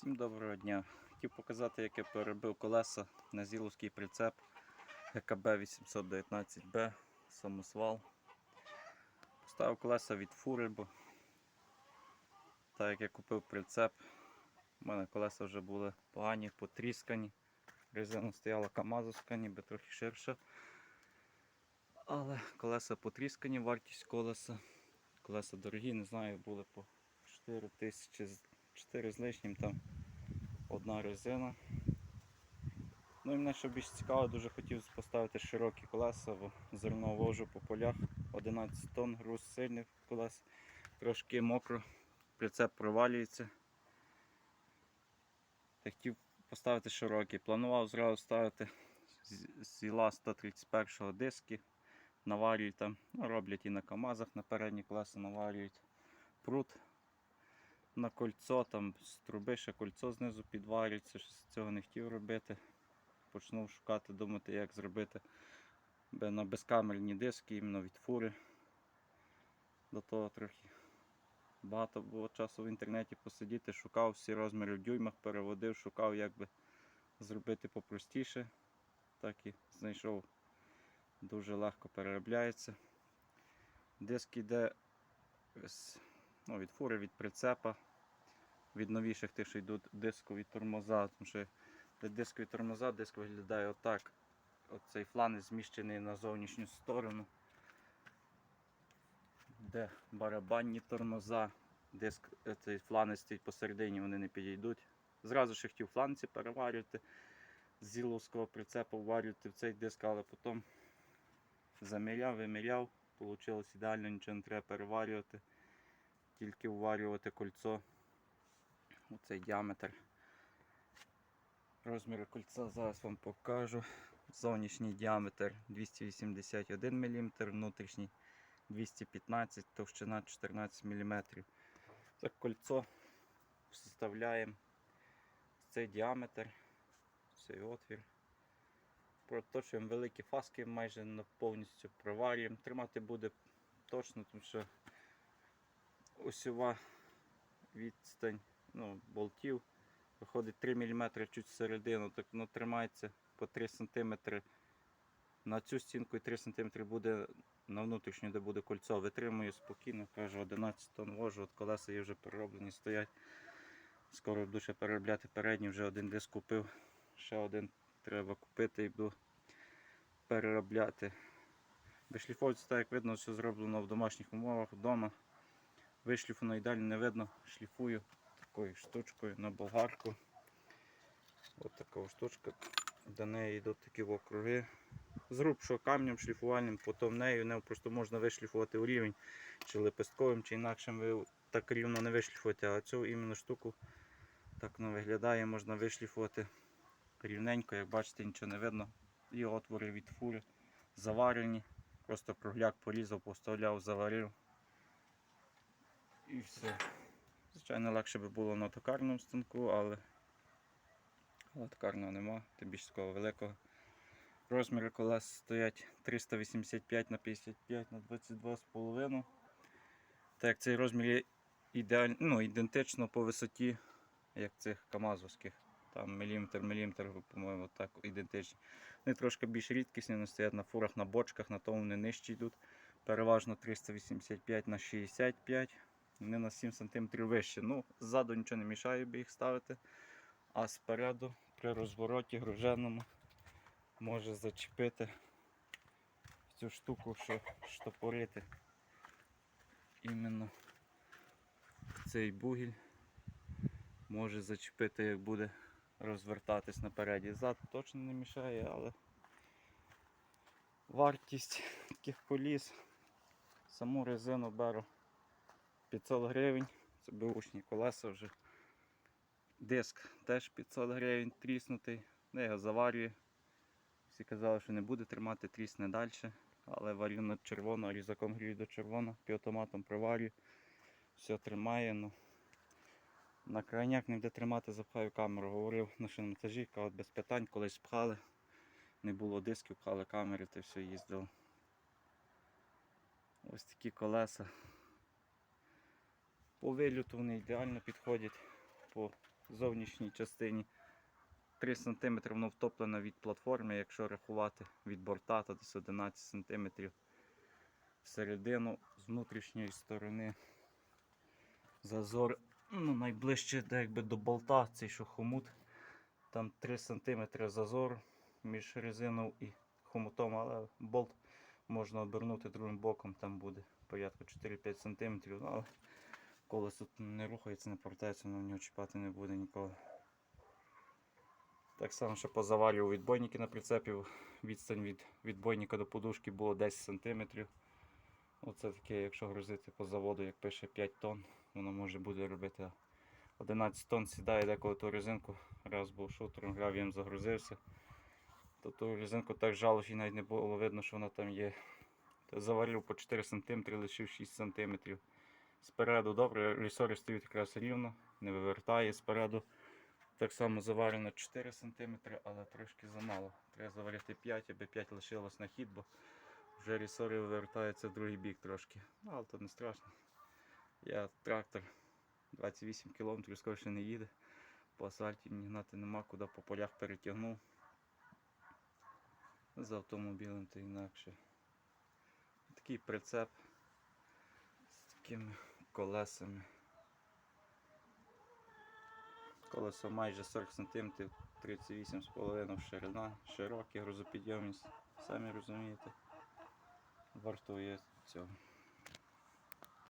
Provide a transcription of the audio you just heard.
Всім доброго дня. Хотів показати, як я перебив колеса на зіловський прицеп ГКБ 819Б самосвал. Поставив колеса від фури, бо так як я купив прицеп, у мене колеса вже були погані, потріскані. Резина стояла камазовська, ніби трохи ширша. Але колеса потріскані, вартість колеса. Колеса дорогі, не знаю, були по 4 тисячі, 4 з лишнім там одна резина. Ну і мене що більш цікаво, дуже хотів поставити широкі колеса, бо зерно вожу по полях 11 тонн, груз сильний колес, трошки мокро, прицеп провалюється. Та хотів поставити широкі. Планував зразу ставити зіла 131 диски, наварюють там, ну, роблять і на КАМАЗах на передні колеса наварюють прут на кольцо, там з труби ще кольцо знизу підварюється, щось цього не хотів робити. Почнув шукати, думати, як зробити на безкамерні диски, іменно від фури. До того трохи багато було часу в інтернеті посидіти, шукав всі розміри в дюймах, переводив, шукав, як би зробити попростіше. Так і знайшов дуже легко переробляється. Диск йде з ну, від фури, від прицепа, від новіших тих, що йдуть дискові тормоза. Тому що дискові тормоза, диск виглядає отак. Оцей фланець зміщений на зовнішню сторону. Де барабанні тормоза, диск, е, цей фланець стоїть посередині, вони не підійдуть. Зразу ще хотів фланці переварювати, з зіловського прицепу вварювати в цей диск, але потім заміряв, виміряв, вийшло ідеально, нічого не треба переварювати тільки вварювати кольцо у цей діаметр. Розміри кольця зараз вам покажу. Зовнішній діаметр 281 мм, внутрішній 215 товщина 14 мм. Це кольцо вставляємо цей діаметр, цей отвір. Проточуємо великі фаски майже повністю проварюємо. Тримати буде точно, тому що осьова відстань ну, болтів виходить 3 мм чуть всередину, так воно тримається по 3 см на цю стінку і 3 см буде на внутрішню, де буде кольцо. Витримую спокійно, кажу, 11 тонн вожу, от колеса є вже перероблені, стоять. Скоро буду ще переробляти передній, вже один диск купив, ще один треба купити і буду переробляти. Вишліфовується так, як видно, все зроблено в домашніх умовах вдома. Вишліфано ідеально не видно, шліфую такою штучкою на болгарку. Ось така штучка. До неї йдуть такі округи. З грубшого камнем шліфувальним, потім нею не просто можна вишліфувати у рівень, чи лепестковим, чи інакшим ви так рівно не вишліфуєте, а цю іменно штуку так воно виглядає, можна вишліфувати рівненько, як бачите, нічого не видно. І отвори від фури заварені. Просто кругляк порізав, поставляв, заварив. І все. Звичайно, легше би було на токарному станку, але, але токарного нема, тим більше такого великого. Розміри колес стоять 385 на 55 на 22,5. Так як цей розмір ідеаль... ну, ідентично по висоті, як цих камазовських. Там міліметр, міліметр, по-моєму, так ідентичні. Вони трошки більш рідкісні, вони стоять на фурах, на бочках, на тому вони нижчі йдуть. Переважно 385 на 65 вони на 7 см вище. Ну, ззаду нічого не мішає би їх ставити, а спереду при розвороті груженому може зачепити цю штуку, що штопорити іменно цей бугіль може зачепити, як буде розвертатись напереді. Зад точно не мішає, але вартість таких коліс, саму резину беру 500 гривень, це бушні колеса вже. Диск теж 500 гривень, тріснутий, я його заварюю. Всі казали, що не буде тримати, трісне далі. Але варю на червоно, різаком грію до червоно, півтоматом приварю. Все тримає. Ну. На крайняк не буде тримати, запхаю камеру. Говорив на шиномонтажі, кажуть, без питань, колись пхали. Не було дисків, пхали камери, то все їздило. Ось такі колеса. По вилюту вони ідеально підходять. По зовнішній частині. 3 см воно втоплено від платформи, якщо рахувати від борта, то десь 11 см. Всередину з внутрішньої сторони зазор ну, найближче де якби до болта, цей що хомут. Там 3 см зазор між резиною і хомутом, але болт можна обернути другим боком, там буде порядку 4-5 см. Ну, але колесо не рухається, не повертається, воно в нього чіпати не буде ніколи. Так само, що позавалював відбойники на прицепі. Відстань від відбойника до подушки було 10 см. Оце таке, якщо грузити по заводу, як пише 5 тонн, воно може буде робити 11 тонн сідає деколи ту резинку. Раз був шутером, гравієм загрузився. То ту резинку так жало, що навіть не було видно, що вона там є. Завалив по 4 см, лишив 6 см. Спереду добре, лісори стоїть якраз рівно, не вивертає спереду. Так само заварено 4 см, але трошки замало. Треба заварити 5, аби 5 лишилось на хід, бо вже рісори вивертаються в другий бік трошки. Ну, але то не страшно. Я трактор 28 км, скоріше не їде. По асфальті мені гнати нема, куди по полях перетягнув. З автомобілем то інакше. Такий прицеп з такими колесами. Колесо майже 40 см, 38,5 ширина, широкі грузопідйомність, самі розумієте, вартує цього.